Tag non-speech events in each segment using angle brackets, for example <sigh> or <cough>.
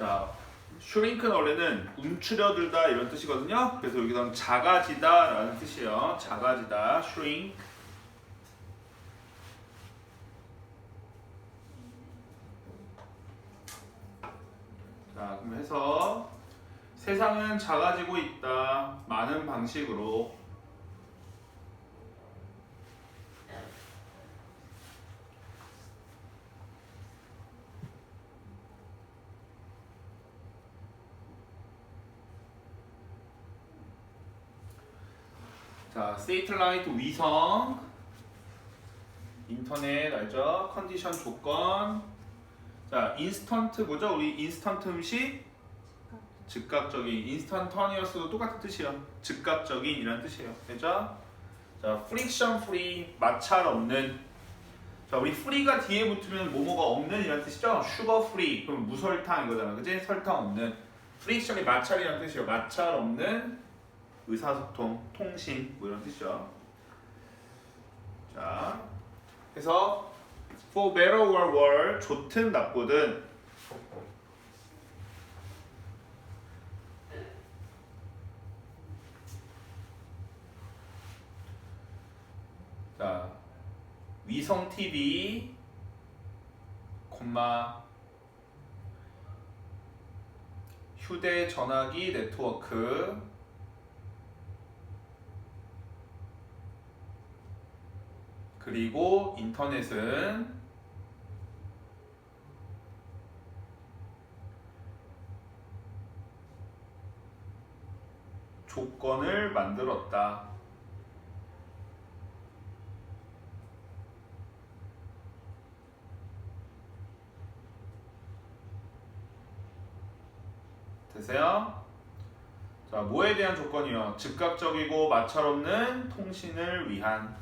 자, shrink는 원래는 움츠려들다 이런 뜻이거든요. 그래서 여기서 작아지다 라는 뜻이에요. 작아지다, shrink. 자, 그럼 해서 세상은 작아지고 있다. 많은 방식으로. 자, 세이틀라이트 위성, 인터넷 알죠? 컨디션 조건. 자, 인스턴트 뭐죠? 우리 인스턴트 음식 즉각적인 인스턴터니어스도 똑같은 뜻이에요. 즉각적인이라는 뜻이에요. 됐죠? 자, 프릭션 프리 마찰 없는. 자, 우리 프리가 뒤에 붙으면 뭐뭐가 없는 이라는 뜻이죠. 슈거 프리 그럼 무설탕 이거잖아. 그지? 설탕 없는. 프릭션이 마찰이라는 뜻이에요. 마찰 없는 의사소통, 통신 뭐 이런 뜻이죠. 자, 그래서 for better or worse 좋든 나쁘든 자 위성 TV 콤마 휴대전화기 네트워크 그리고 인터넷은 조건을 만들었다. 되세요? 자, 뭐에 대한 조건이요? 즉각적이고 마찰 없는 통신을 위한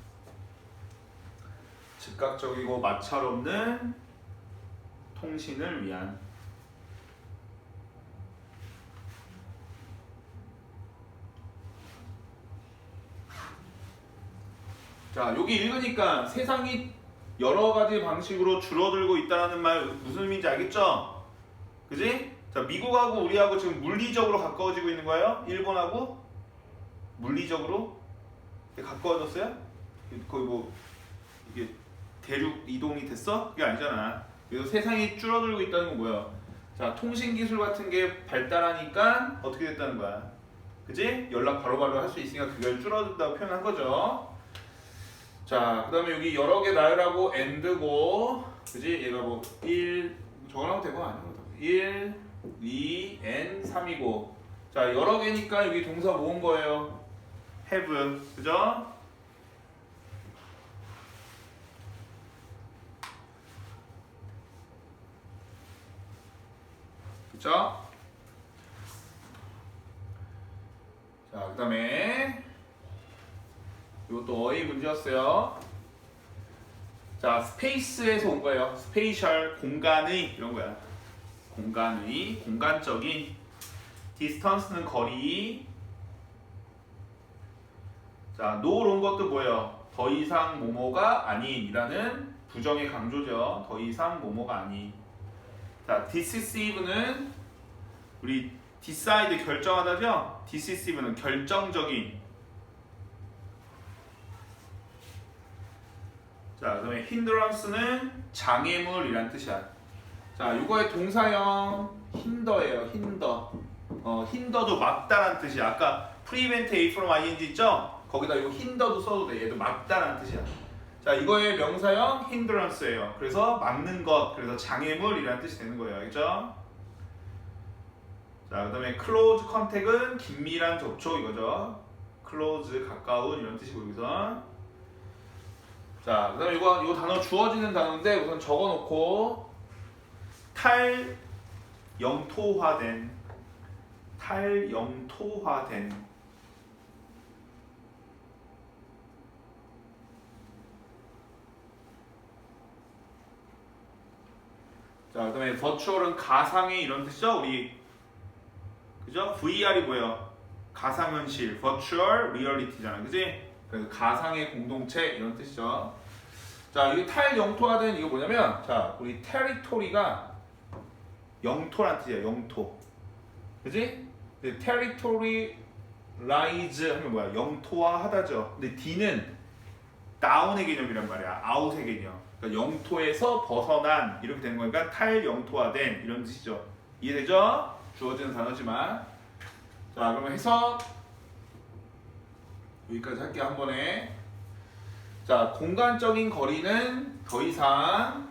즉각적이고 마찰 없는 통신을 위한 자 여기 읽으니까 세상이 여러 가지 방식으로 줄어들고 있다는 말 무슨 의미인지 알겠죠? 그지? 자 미국하고 우리하고 지금 물리적으로 가까워지고 있는 거예요? 일본하고 물리적으로 가까워졌어요? 거의 뭐 대륙 이동이 됐어? 그게 아니잖아. 그래서 세상이 줄어들고 있다는 건 뭐야? 자, 통신 기술 같은 게 발달하니까 어떻게 됐다는 거야? 그지? 연락 바로바로 할 수 있으니까 그걸 줄어든다고 표현한 거죠. 자, 그 다음에 여기 여러 개 나열하고 and고, 그지? 얘가 뭐 1, 저거랑 되고 아니야? 1, 2, n, 3이고. 자, 여러 개니까 여기 동사 모은 거예요. have, 그죠? 그쵸? 자, 그 다음에 이것도 어휘 문제였어요. 자, 스페이스에서 온 거예요. 스페이셜, 공간의 이런 거야. 공간의, 공간적인 디스턴스는 거리. 자, 온 것도 뭐예요? 더 이상 모모가 아닌 이라는 부정의 강조죠. 더 이상 모모가 아닌. 자, decisive는 우리 decide 결정하다죠? decisive는 결정적인. 자, 그 다음에 hindrance는 장애물이란 뜻이야. 자, 이거의 동사형 hinder예요. hinder. 어, hinder도 막다란 뜻이야. 아까 prevent A from ing 있죠? 거기다 이거 hinder도 써도 돼. 얘도 막다란 뜻이야. 자, 이거의 명사형 hindrance예요. 그래서 막는 것, 그래서 장애물이라는 뜻이 되는 거예요. 알겠죠? 자, 그다음에 close contact은 긴밀한 접촉 이거죠. close 가까운 이런 뜻이고 여기서. 자, 그다음에 이거 이거 단어 주어지는 단어인데 우선 적어 놓고 탈 영토화된 탈 영토화된 자, 그 다음에 virtual은 가상의 이런 뜻이죠. 우리 그죠? VR이 뭐예요? 가상현실, virtual reality잖아, 그지? 그래서 가상의 공동체 이런 뜻이죠. 자, 이탈 영토화된 이거 뭐냐면, 자, 우리 territory가 영토란 뜻이야 영토 그지? 근데 territory rise 하면 뭐야 영토화하다죠 근데 D는 다운의 개념이란 말이야 아웃의 개념 그러니까 영토에서 벗어난 이렇게 되는 거니까 탈영토화된 이런 뜻이죠. 이해되죠? 주어지는 단어지만. 자 그러면 해석. 여기까지 할게요 한 번에. 자 공간적인 거리는 더 이상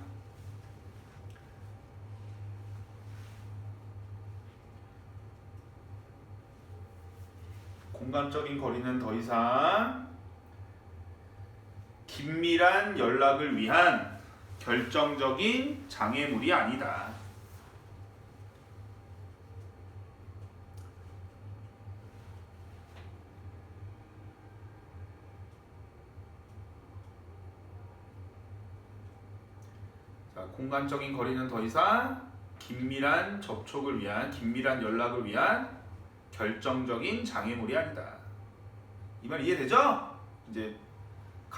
공간적인 거리는 더 이상 긴밀한 연락을 위한 결정적인 장애물이 아니다. 자, 공간적인 거리는 더 이상 긴밀한 접촉을 위한 긴밀한 연락을 위한 결정적인 장애물이 아니다. 이 말 이해되죠? 이제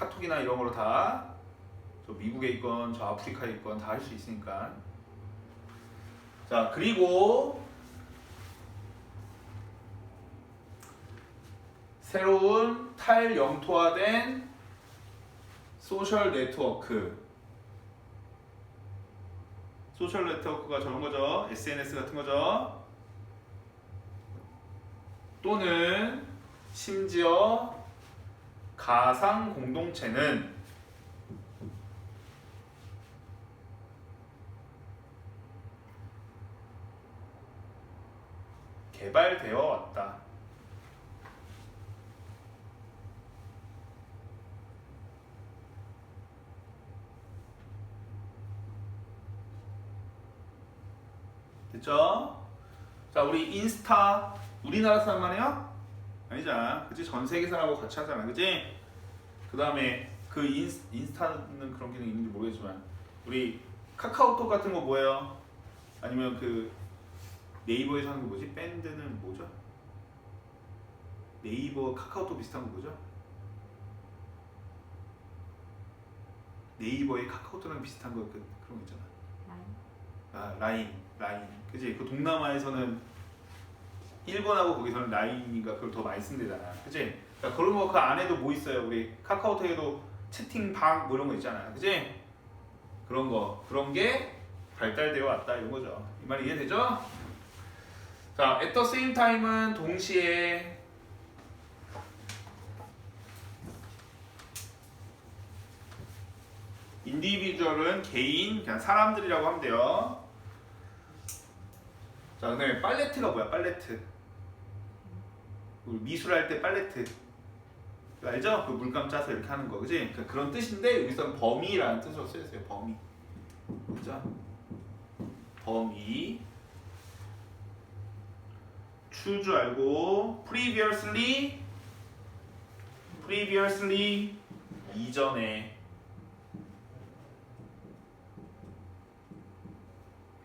카톡이나 이런 걸로 다 저 미국에 있건 저 아프리카에 있건 다 할 수 있으니까. 자 그리고 새로운 탈영토화된 소셜 네트워크. 소셜 네트워크가 저런 거죠? SNS 같은 거죠? 또는 심지어 가상 공동체는 개발되어 왔다. 됐죠? 자, 우리 인스타 우리나라 사람만 해요? 아니잖아. 그치? 전 세계 사람하고 같이 하잖아. 그치? 그 다음에 그 인스, 인스타는 그런 기능이 있는지 모르겠지만 우리 카카오톡 같은 거 뭐예요? 아니면 그 네이버에서 하는 거 뭐지? 밴드는 뭐죠? 네이버 카카오톡 비슷한 거 뭐죠? 네이버의 카카오톡이랑 비슷한 거 그, 그런 거 있잖아. 아 라인 라인 그지 그 동남아에서는 일본하고 거기서는 라인인가 그걸 더 많이 쓴대잖아. 그지 그러니까 그런 거 그 안에도 뭐 있어요? 우리 카카오톡에도 채팅방 뭐 이런 거 있잖아. 그지 그런 거. 그런 게 발달되어 왔다. 이런 거죠. 이 말 이해되죠? 자 at the same time은 동시에 인디비주얼은 개인 그냥 사람들이라고 하면 돼요. 자, 그 다음에 팔레트가 뭐야? 팔레트. 미술할 때 팔레트. 알죠? 그 물감 짜서 이렇게 하는 거, 그지? 그러니까 그런 뜻인데 여기서는 범위라는 뜻으로 쓰였어요. 범위. 그죠? 범위. choose 알고 previously previously 이전에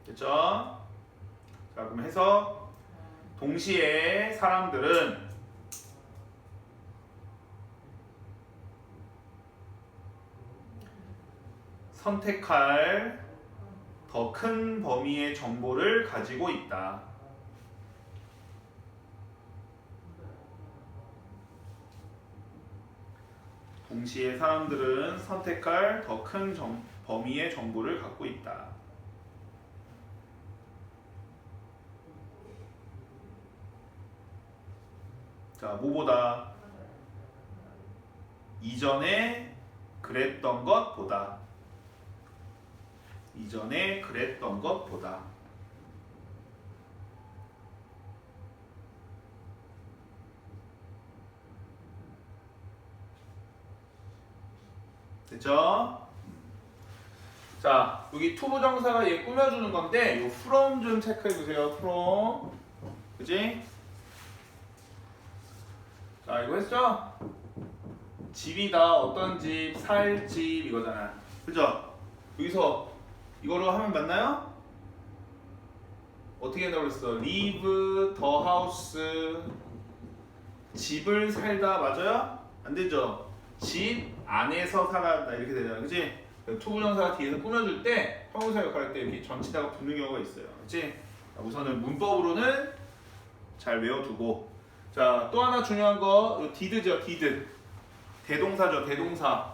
됐죠? 자 그럼 해서 동시에 사람들은 선택할 더 큰 범위의 정보를 가지고 있다. 동시에 사람들은 선택할 더 큰 범위의 정보를 갖고 있다. 자, 뭐보다 이전에 그랬던 것보다 이전에 그랬던 것보다 됐죠? 자, 여기 투부 정사가 얘 꾸며주는 건데 요 from 좀 체크해 주세요. from 그지? 자 이거 했죠? 집이다 어떤 집, 살 집 이거잖아 그죠? 여기서 이거로 하면 맞나요? 어떻게 한다고 그랬어? live the house 집을 살다 맞아요? 안 되죠? 집 안에서 살아다 이렇게 되잖아 그지? 투부정사가 뒤에서 꾸며줄 때 형용사 역할할 때 이렇게 전치다가 붙는 경우가 있어요. 자, 우선은 문법으로는 잘 외워두고 자 또 하나 중요한 거 디드죠 디드 대동사죠 대동사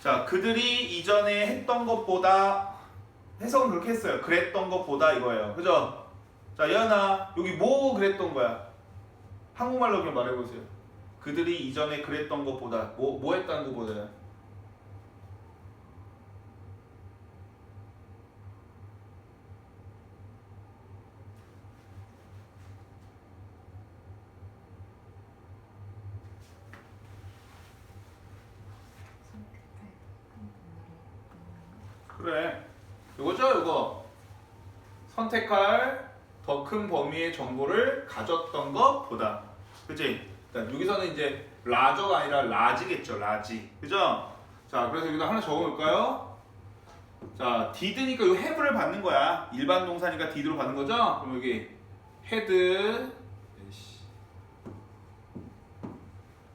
자 그들이 이전에 했던 것보다 해석은 그렇게 했어요. 그랬던 것보다 이거예요. 그죠? 자 예은아 여기 뭐 그랬던 거야? 한국말로 그냥 말해보세요. 그들이 이전에 그랬던 것보다 뭐, 뭐 했다는 것보다요 그래. 이거죠, 이거. 선택할 더 큰 범위의 정보를 가졌던 것보다. 그치? 그러니까 여기서는 이제 라저가 아니라 라지겠죠, 라지. 그죠? 자, 그래서 여기다 하나 적어볼까요? 자, 디드니까 이 해부를 받는 거야. 일반 동사니까 디드로 받는 거죠? 그럼 여기 헤드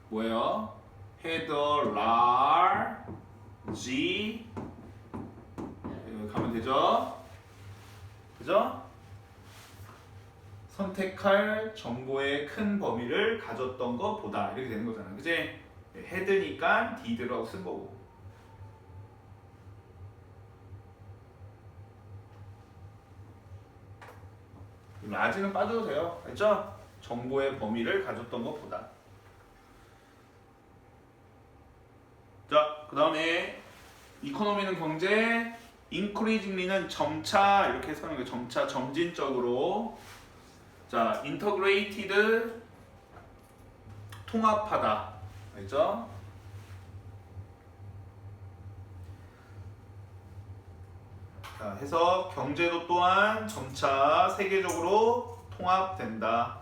뭐예요? 헤드 large 여기 가면 되죠? 그죠? 선택할 정보의 큰 범위를 가졌던 것보다 이렇게 되는 거잖아. 그지? 헤드니까 디드라고 쓴 거고. 라지는 빠져도 돼요. 알죠? 정보의 범위를 가졌던 것보다. 자, 그 다음에 이코노미는 경제, increasingly는 점차 이렇게 해서 하는 거예요. 점차 점진적으로. 자, integrated 통합하다. 알죠? 자, 해서 경제도 또한 점차 세계적으로 통합된다.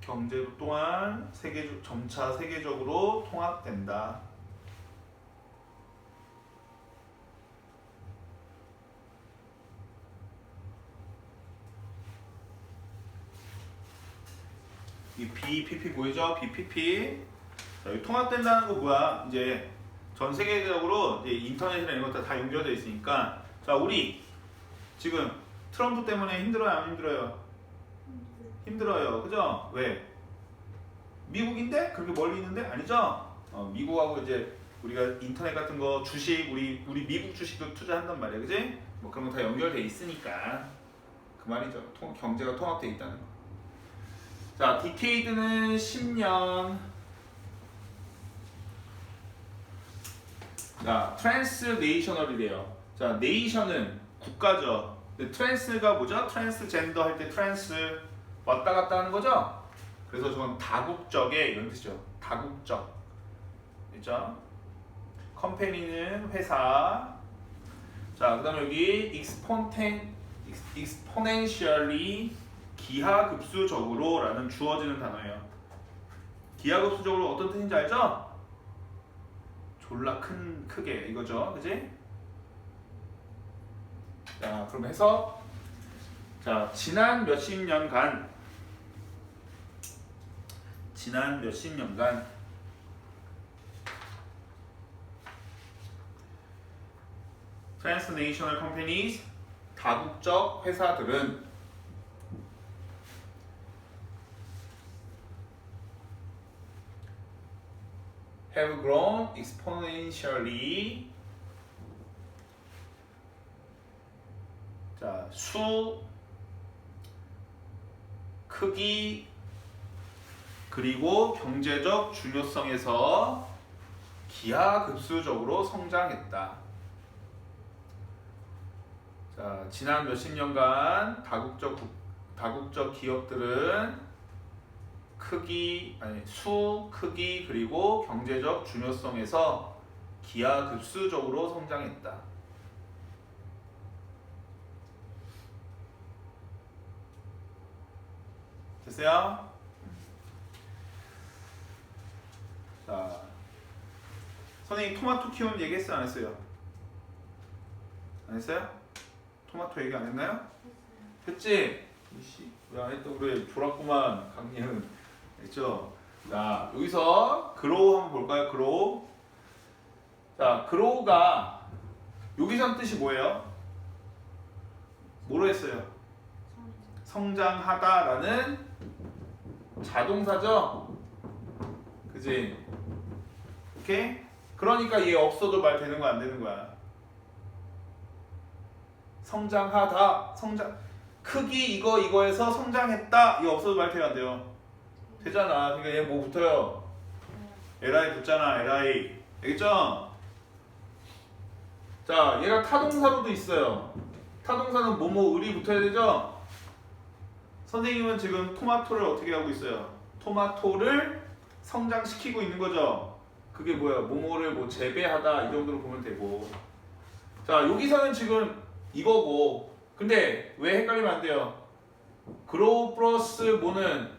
경제도 또한 세계 점차 세계적으로 통합된다. 이 BPP 보이죠? BPP. 자, 이 통합된다는 거 뭐야? 이제 전 세계적으로 이제 인터넷이나 이런 것들 다 연결되어 있으니까 자 우리 지금 트럼프 때문에 힘들어요 안 힘들어요? 힘들어요 그죠? 왜? 미국인데 그렇게 멀리 있는데 아니죠? 어, 미국하고 이제 우리가 인터넷 같은 거 주식 우리 우리 미국 주식도 투자한단 말이야 그지? 뭐 그런 거 다 연결돼 있으니까 그 말이죠 통, 경제가 통합돼 있다는 거. 자 디케이드는 10년 자, 트랜스네이셔널이래요. 자, 네이션은 국가죠. 근데 트랜스가 뭐죠? 트랜스젠더 할 때 트랜스 왔다 갔다 하는 거죠? 그래서 저건 다국적의 이런 뜻이죠. 다국적. 그죠? 컴퍼니는 회사. 자, 그 다음에 여기 exponent, exponentially 기하급수적으로라는 주어지는 단어예요. 기하급수적으로 어떤 뜻인지 알죠? 졸라 큰 크게 이거죠 그지? 자 그럼 해서 자 지난 몇십 년간 지난 몇십 년간 transnational companies 다국적 회사들은 have grown exponentially. 자, 수, 크기, 그리고 경제적 중요성에서 기하급수적으로 성장했다. 자, 지난 몇십 년간 다국적 국- 다국적 기업들은 크기 아니 수 크기 그리고 경제적 중요성에서 기하급수적으로 성장했다. 됐어요? 자, 선생님 토마토 키우는 얘기 했어요 안 했어요? 안 했어요? 토마토 얘기 안 했나요? 했지? 이씨 왜안 그래 졸았구만 강예은 했죠? 자, 여기서 그로우 한번 볼까요? 그로우. 자, 그로우가 여기서 뜻이 뭐예요? 뭐로 했어요? 성장하다라는 자동사죠? 그지? 오케이? 그러니까 얘 없어도 말 되는 거야, 안 되는 거야? 성장하다, 성장, 크기 이거 이거에서 성장했다, 이거 없어도 말 돼요, 안 돼요? 되잖아. 그러니까 얘 뭐 붙어요? li 붙잖아, li. 알겠죠? 자, 얘가 타동사로도 있어요. 타동사는 뭐뭐 을이 붙어야 되죠? 선생님은 지금 토마토를 어떻게 하고 있어요? 토마토를 성장시키고 있는 거죠. 그게 뭐야? 뭐뭐를 뭐 재배하다 이 정도로 보면 되고. 자, 여기서는 지금 이거고. 근데 왜 헷갈리면 안 돼요? 그로우 플러스 뭐는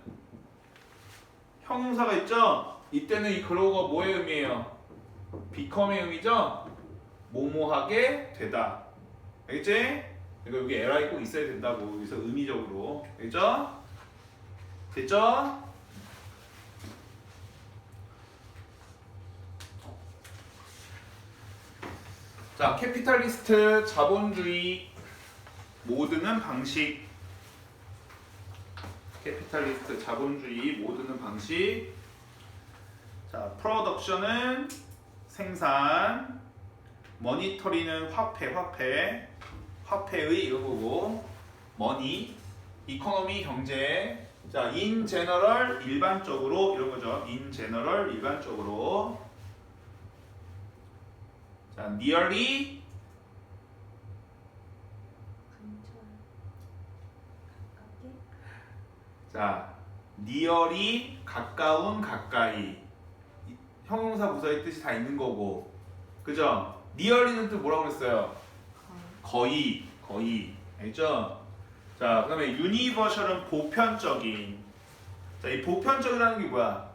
형용사가 있죠? 이때는 이 그로우가 뭐의 의미예요? become의 의미죠? 뭐뭐하게 되다. 알겠지? 그러니까 여기 li 꼭 있어야 된다고 여기서 의미적으로 알겠죠? 됐죠? 자, 캐피탈리스트 자본주의 모드는 방식 캐피탈리스트 자본주의 모드는 방식. 자, 프로덕션은 생산 머니터리는 화폐 화폐. 화폐의 이런 거고 머니 이코노미 경제. 자, 인 제너럴 일반적으로 이런 거죠. 인 제너럴 일반적으로. 자, nearly 근처 가깝게 자, nearly 가까운 가까이 이- 형용사 부사의 뜻이 다 있는 거고 그죠? nearly는 또 뭐라고 그랬어요? 거의 거의 알죠? 자 그 다음에 유니버셜은 보편적인 자 이 보편적이라는 게 뭐야?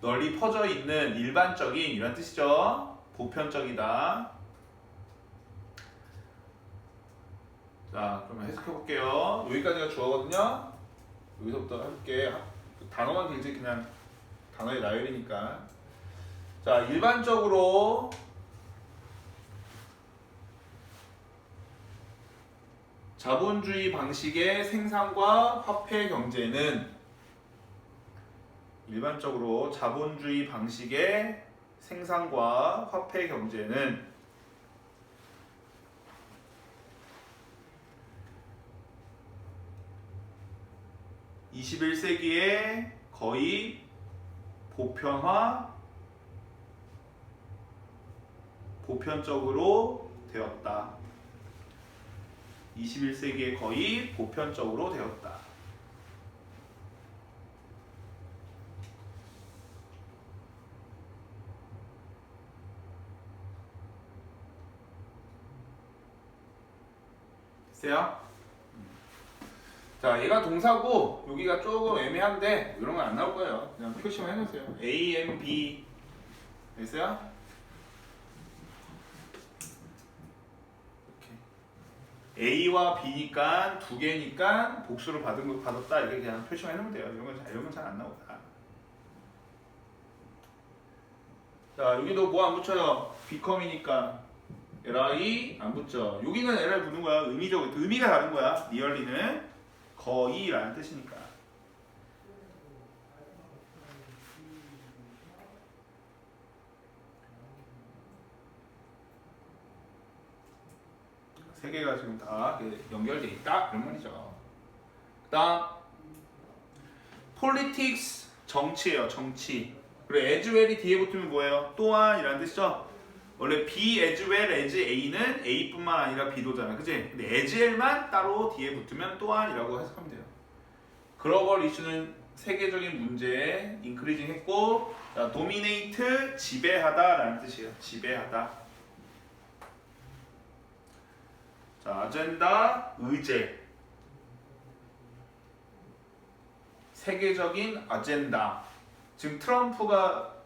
널리 퍼져 있는 일반적인 이런 뜻이죠? 보편적이다. 자 그러면 해석해 볼게요. 여기까지가 주어거든요. 여기서부터 해볼게. 단어만 길지 그냥 단어의 나열이니까. 자 일반적으로 자본주의 방식의 생산과 화폐 경제는 일반적으로 자본주의 방식의 생산과 화폐 경제는 (21세기에) 거의 보편화 보편적으로 되었다. 21세기에 거의 보편적으로 되었다. 됐어요? 자, 얘가 동사고 여기가 조금 애매한데 이런 건 안 나올 거예요. 그냥 표시만 해놓으세요. A, M, B 됐어요? A와 B니까 두 개니까 복수를 받은 거 받았다 이렇게 그냥 표시만 해놓으면 돼요. 이런 건 잘- 이런 건잘 안 나오다. 자 여기도 뭐 안 붙여요? become이니까 li 안 붙죠. 여기는 li 붙는 거야. 의미적 의미가 다른 거야. nearly는 거의라는 뜻이니까. 세 개가 지금 다 연결돼 있다 이런 말이죠. 그다음 politics 정치예요 정치. 그리고 as well이 뒤에 붙으면 뭐예요? 또한이라는 뜻이죠. 원래 B as well as A는 A뿐만 아니라 B도잖아, 그지? 근데 as well만 따로 뒤에 붙으면 또한이라고 해석하면 돼요. 글로벌 이슈는 세계적인 문제에 인크리징 했고, 자, dominate 지배하다 라는 뜻이에요. 지배하다. 자, 아젠다 의제. 세계적인 아젠다. 지금 트럼프가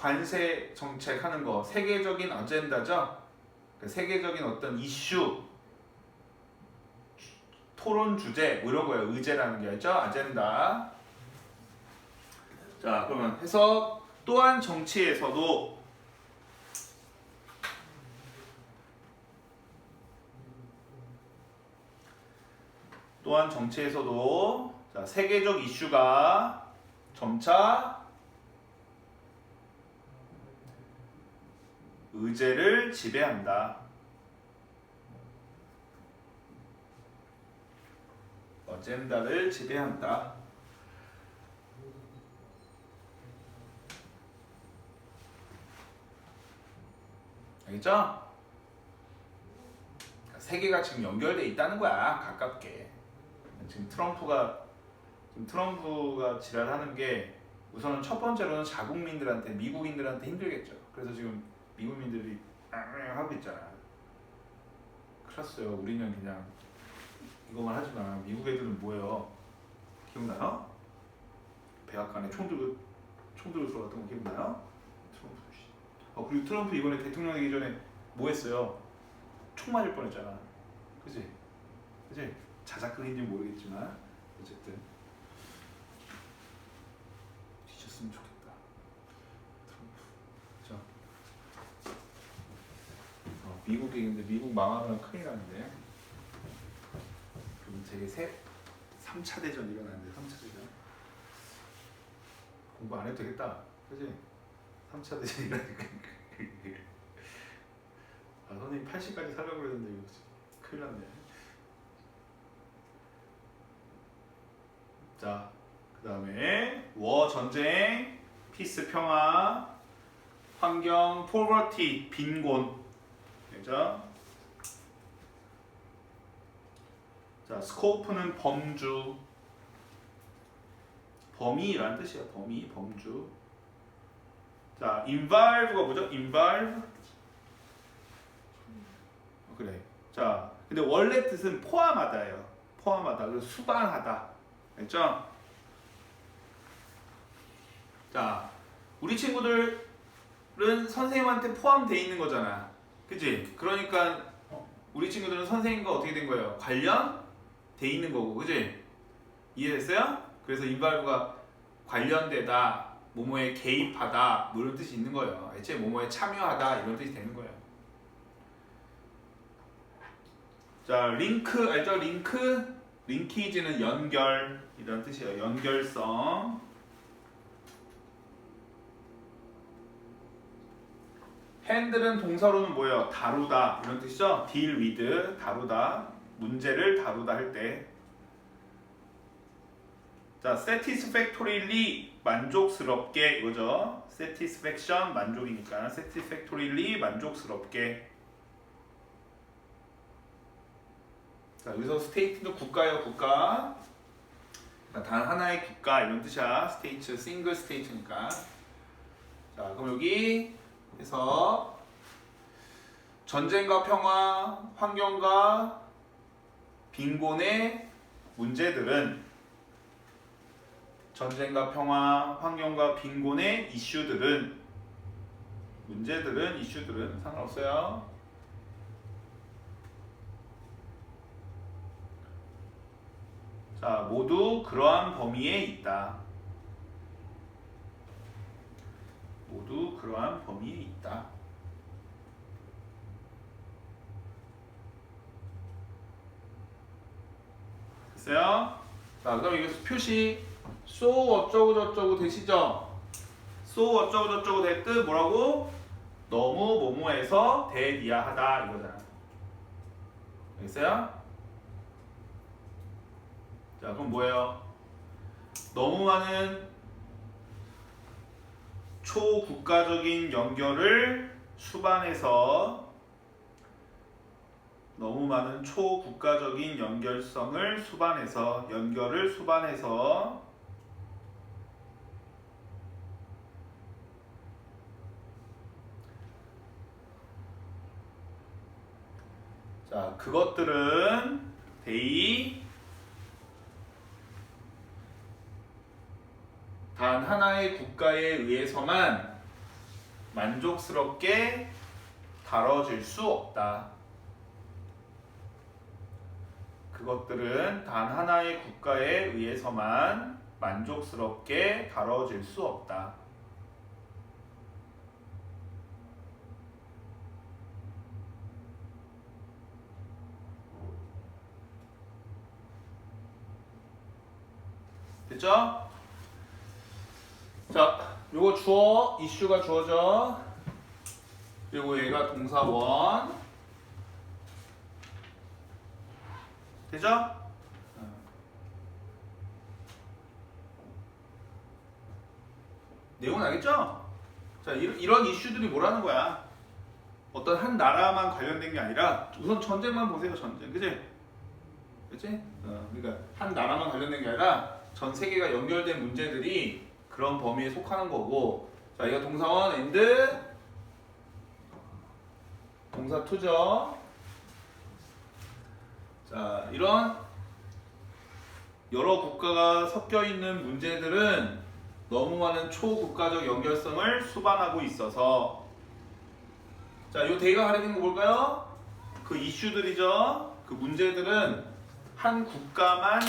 관세 정책 하는 거 세계적인 아젠다죠. 그 세계적인 어떤 이슈, 토론 주제 뭐 이런 거예요. 의제라는 게 있죠. 아젠다. 자, 그러면 해석 또한 정치에서도 또한 정치에서도 자, 세계적 이슈가 점차 의제를 지배한다. 어젠다를 지배한다. 알겠죠? 세계가 지금 연결돼 있다는 거야 가깝게. 지금 트럼프가 지금 트럼프가 지랄하는 게 우선은 첫 번째로는 자국민들한테 미국인들한테 힘들겠죠. 그래서 지금 미국민들이 앙앙 하고 있잖아. 클났어요. 우리는 그냥 이거만 하지만 미국 애들은 뭐예요? 기억나요? 백악관에 총 들고 총 들고 들어갔던 거 기억나요? 트럼프 씨. 어 그리고 트럼프 이번에 대통령 되기 전에 뭐 했어요? 총 맞을 뻔했잖아. 그지? 그지? 자작극인지 모르겠지만 어쨌든 뒤졌으면 좋겠다. 트럼프. 그죠? 어, 미국이 근데 미국 망하면 큰일 나는데. 그럼 되게 새 3차 대전 일어나는데 3차 대전 공부 안 해도 되겠다. 그지? 3차 대전 일어나니까 <laughs> 아 선생님 80까지 살려고 그랬는데 이거 큰일 났네. 자, 그 다음에 워 전쟁, 피스 평화, 환경 포버티 빈곤, 그죠? 자, 스코프는 범주, 범위라는 뜻이야. 범위, 범주. 자, involve가 뭐죠? involve. 어, 그래. 자, 근데 원래 뜻은 포함하다예요. 포함하다. 그래서 수반하다. 됐죠? 자, 우리 친구들은 선생님한테 포함돼 있는 거잖아. 그지? 그러니까 우리 친구들은 선생님과 어떻게 된 거예요? 관련 돼 있는 거고, 그지? 이해됐어요? 그래서 인발부가 관련되다, 모모에 개입하다, 뭐 이런 뜻이 있는 거예요. 애초에 모모에 참여하다 이런 뜻이 되는 거예요. 자, 링크 알죠? 링크 링키지는 연결 이런 뜻이에요. 연결성. 핸들은 동사로는 뭐예요? 다루다 이런 뜻이죠? deal with 다루다 문제를 다루다 할 때. 자, satisfactorily 만족스럽게 이거죠. satisfaction 만족이니까 satisfactorily 만족스럽게. 자, 여기서 스테이트도 국가예요, 국가. 자, 단 하나의 국가 이런 뜻이야. 스테이트, 싱글 스테이트니까. 자, 그럼 여기 해서 전쟁과 평화, 환경과 빈곤의 문제들은 전쟁과 평화, 환경과 빈곤의 이슈들은 문제들은 이슈들은 상관없어요. 자, 모두 그러한 범위에 있다. 모두 그러한 범위에 있다. 됐어요? 자, 그 다음 여기서 표시 so 어쩌고 저쩌고 되시죠? so 어쩌고 저쩌고 됐듯 뭐라고? 너무 뭐뭐해서 대비하하다 이거잖아. 알겠어요? 자, 그럼 뭐예요? 너무 많은 초국가적인 연결을 수반해서 너무 많은 초국가적인 연결성을 수반해서 연결을 수반해서 자 그것들은 데이 단 하나의 국가에 의해서만 만족스럽게 다뤄질 수 없다. 그것들은 단 하나의 국가에 의해서만 만족스럽게 다뤄질 수 없다. 됐죠? 자, 요거 주어, 이슈가 주어져. 그리고 얘가 동사 원. 되죠? 내용은 알겠죠? 자, 이런, 이런 이슈들이 뭐라는 거야? 어떤 한 나라만 관련된 게 아니라 우선 전쟁만 보세요, 전쟁. 그지? 그치? 어, 그러니까 한 나라만 관련된 게 아니라 전 세계가 연결된 문제들이 그런 범위에 속하는 거고 자, 이거 동사원 and 동사 투죠. 자, 이런 여러 국가가 섞여 있는 문제들은 너무 많은 초국가적 연결성을 수반하고 있어서 자, 요 대가 가리는 거 뭘까요? 그 이슈들이죠. 그 문제들은 한 국가만에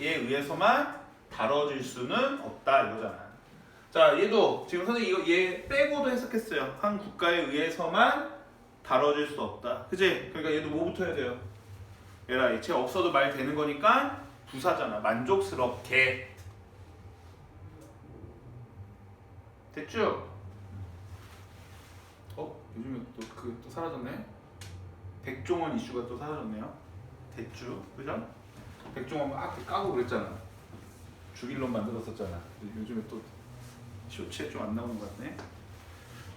의해서만 다뤄질 수는 없다 이거잖아. 자, 얘도 지금 선생님 이거 얘 빼고도 해석했어요. 한 국가에 의해서만 다뤄질 수 없다. 그지? 그러니까 얘도 뭐부터 해야 돼요? 얘라 얘체 없어도 말 되는 거니까 부사잖아. 만족스럽게. 됐죠? 어? 요즘에 또그또 사라졌네. 백종원 이슈가 또 사라졌네요. 됐죠? 그죠? 백종원 막 까고 그랬잖아. 죽일 놈 만들었었잖아. 요즘에 또 쇼츠에 좀 안 나오는 것 같네.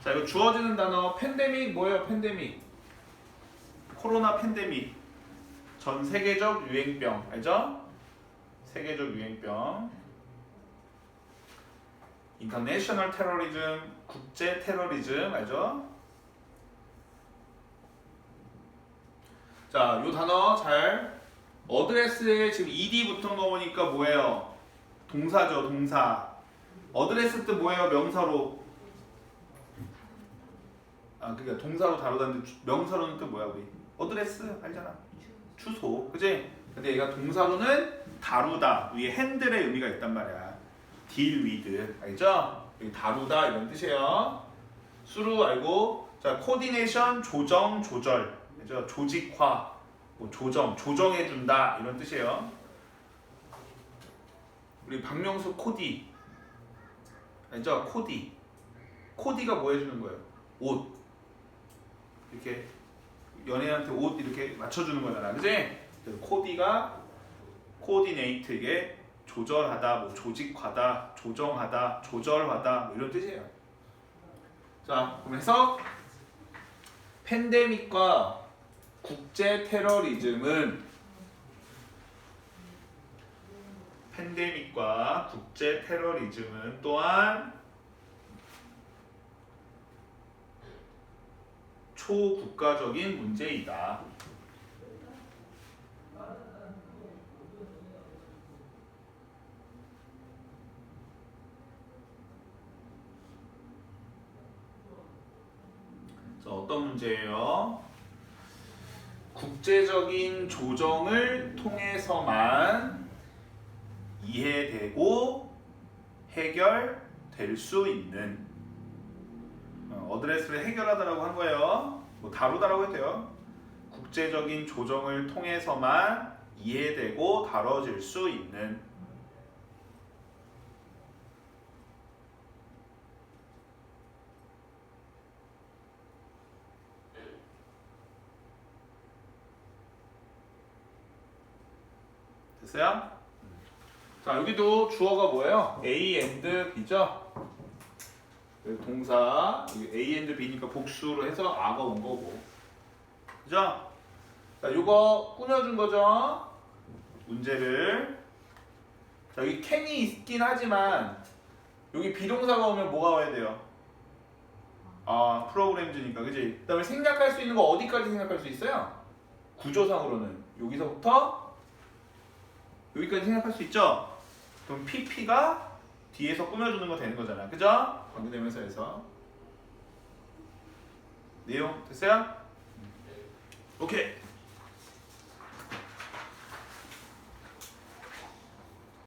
자, 이거 주어지는 단어 팬데믹 뭐예요? 팬데믹. 코로나 팬데믹. 전 세계적 유행병. 알죠? 세계적 유행병. 인터내셔널 테러리즘, 국제 테러리즘 알죠? 자, 요 단어 잘 어드레스에 지금 ed 붙은 거 보니까 뭐예요? 동사죠, 동사. 어드레스 뜻 뭐예요? 명사로. 아, 그러니까 동사로 다루다는데 주- 명사로는 뜻 뭐야, 우리? 어드레스 알잖아. 주소. 그지? 근데 얘가 동사로는 다루다. 위에 핸들의 의미가 있단 말이야. deal with. 알죠? 다루다 이런 뜻이에요. 수루 알고 자, 코디네이션 조정 조절. 알죠? 조직화. 뭐 조정, 조정해 준다 이런 뜻이에요. 우리 박명수 코디. 알죠? 코디. 코디가 뭐 해주는 거예요? 옷. 이렇게 연예인한테 옷 이렇게 맞춰주는 거잖아, 그지? 그래서 코디가 코디네이트 이게 조절하다, 뭐 조직화다, 조정하다, 조절하다 뭐 이런 뜻이에요. 자, 해석. 팬데믹과 국제 테러리즘은 팬데믹과 국제 테러리즘은 또한 초국가적인 문제이다. 자, 어떤 문제예요? 국제적인 조정을 통해서만 이해되고 해결될 수 있는 어, 어드레스를 해결하다라고 한 거예요. 뭐 다루다라고 해도 돼요. 국제적인 조정을 통해서만 이해되고 다뤄질 수 있는 됐어요? 자 여기도 주어가 뭐예요? A and B죠? 동사 A and B니까 복수로 해서 A가 온 거고 그죠? 자 요거 꾸며준 거죠? 문제를 자 여기 can이 있긴 하지만 여기 비동사가 오면 뭐가 와야 돼요? 아 프로그램즈니까 그지? 그 다음에 생략할 수 있는 거 어디까지 생략할 수 있어요? 구조상으로는 여기서부터 여기까지 생각할 수 있죠? 그럼 PP가 뒤에서 꾸며주는 거 되는 거잖아. 그죠? 관계대명사에서. 내용 됐어요? 오케이.